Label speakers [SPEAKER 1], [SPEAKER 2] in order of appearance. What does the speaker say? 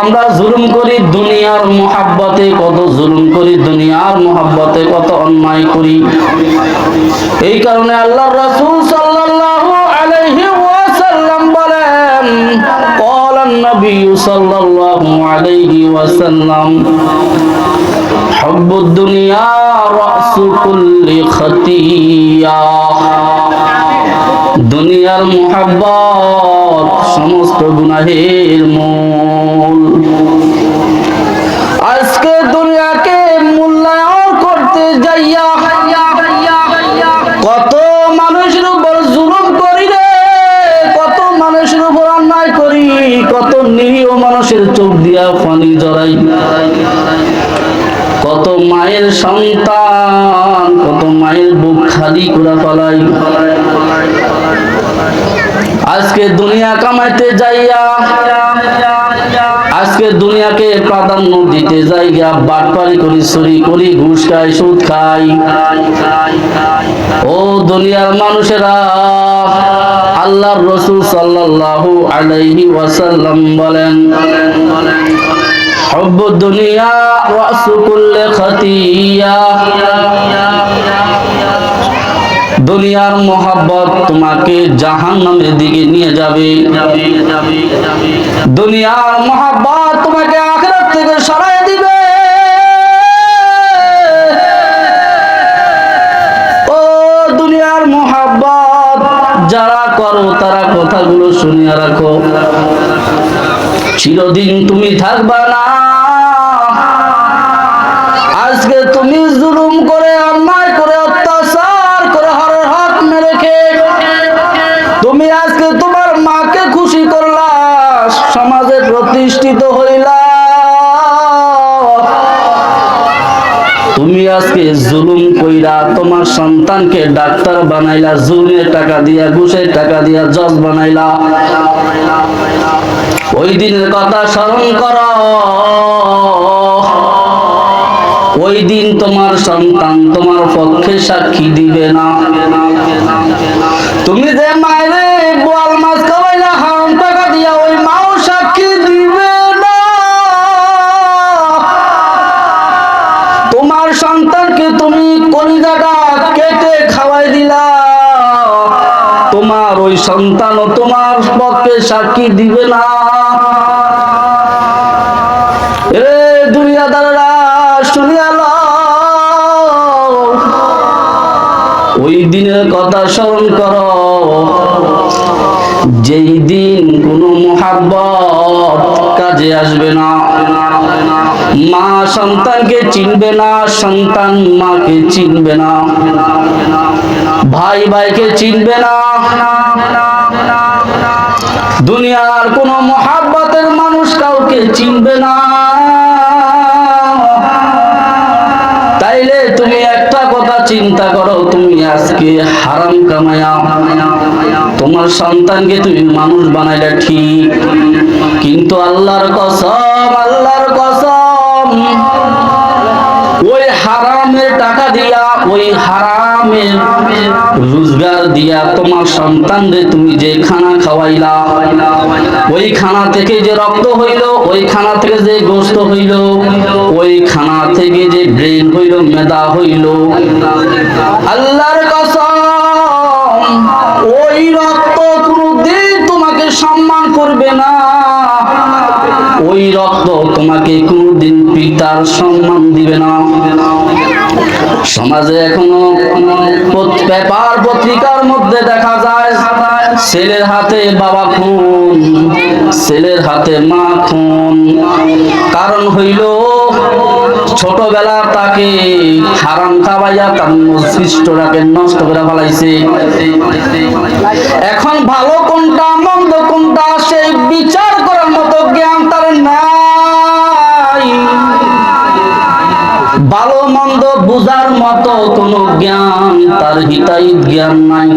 [SPEAKER 1] আমরা জুলুম করি দুনিয়ার মোহাব্বতে কত জুলুম করি দুনিয়ার মোহাব্বতে কত অন্যায় করি এই কারণে আল্লাহ রাসূল সাল্লাল্লাহু আলাইহি ওয়াসাল্লাম বলেন قال النبي صلى الله عليه وسلم حب الدنيا رأس كل خطيئة দুনিয়ার মোহাব্বত, সমস্ত গুনাহের মূল। আজকে দুনিয়াকে মূল্যায়ন করতে যাইয়া কত মানুষের উপর জুলুম করি রে, কত মানুষের উপর অন্যায় করি, কত নিরীহ মানুষের চোখ দিয়া পানি জড়াই। কত মায়ের সন্তান, কত মায়ের বুক খালি করে ফলাই। আজকে দুনিয়া কামাইতে যাইয়া, আজকে দুনিয়াকে প্রাধান্য দিতে যাইয়া বাটপারি করি, চুরি করি, ঘুষ খাই, সুদ খাই। ও দুনিয়ার মানুষেরা, আল্লাহর রসুল সাল্লাল্লাহু আলাইহি ওয়াসাল্লাম বলেন, হব্ব দুনিয়া ওয়াসু কুল্লে খতিয়া। দুনিয়ার মোহাব্বত তোমাকে জাহান্নামের দিকে নিয়ে যাবে। দুনিয়ার মোহাব্বত তোমাকে আখিরাত থেকে সরাই দিবে। ও দুনিয়ার মোহাব্বত যারা করো, তারা কথাগুলো শুনিয়ে রাখো। চিরদিন তুমি থাকবা না। আজকে তুমি জুলুম করে অন্যায় আজকে তোমার মাকে খুশি করলা, সমাজে প্রতিষ্ঠিত হইলা। তুমি আজকে জুলুম কইরা তোমার সন্তানকে ডাক্তার বানাইলা জুলুমের টাকা দিয়া, ঘুষের টাকা দিয়া, জজ বানাইলা। ওই দিনের কথা স্মরণ কর। ওই দিন তোমার সন্তান তোমার পক্ষে সাক্ষী দিবে না। তুমি যে মায়েরে তোমার ওই সন্তানও তোমার পক্ষে সাক্ষী দিবে না। এ দুনিয়াদাররা, শুনিয়া। ওই দিনের কথা স্মরণ কর। যেই দিন কোনো মোহাব্বত কাজে আসবে না। মা সন্তানকে চিনবে না, সন্তান মাকে চিনবে না। ভাই ভাইকে চিনবে না। দুনিয়ার কোনো মহাব্বতের মানুষ কাউকে চিনবে না। তাইলে তুমি একটা কথা চিন্তা করো, তুমি আজকে হারাম কামায়া। তোমার সন্তানকে তুমি মানুষ বানাইলে ঠিক। কিন্তু আল্লাহর কসম আল্লাহর কসম হারামের টাকা দিয়া, ওই হারামের রোজগার দিয়া তোমার সন্তানদের তুমি যে খানা খাওয়াইলা, ওই খানা থেকে যে রক্ত হইল, ওই খানা থেকে যে গোস্ত হইল, ওই খানা থেকে যে ব্রেন হইল, মেদা হইল। আল্লাহর কসম, ওই রক্ত কোনদিন তোমাকে সম্মান করবে না। ওই রক্ত তোমাকে কোনদিন পিতার সম্মান দিবে না। সমাজে এখনও পেপার পত্রিকার মধ্যে দেখা যায়, ছেলের হাতে বাবা খুন, ছেলের হাতে মা খুন। কারণ হইল ছোটবেলা তাকে হারাম খাওয়াইয়া তার মস্তিষ্কটাকে নষ্ট করে ফেলাইছে। মতো কোনো জ্ঞান তার হিতাহিত জ্ঞান নাই।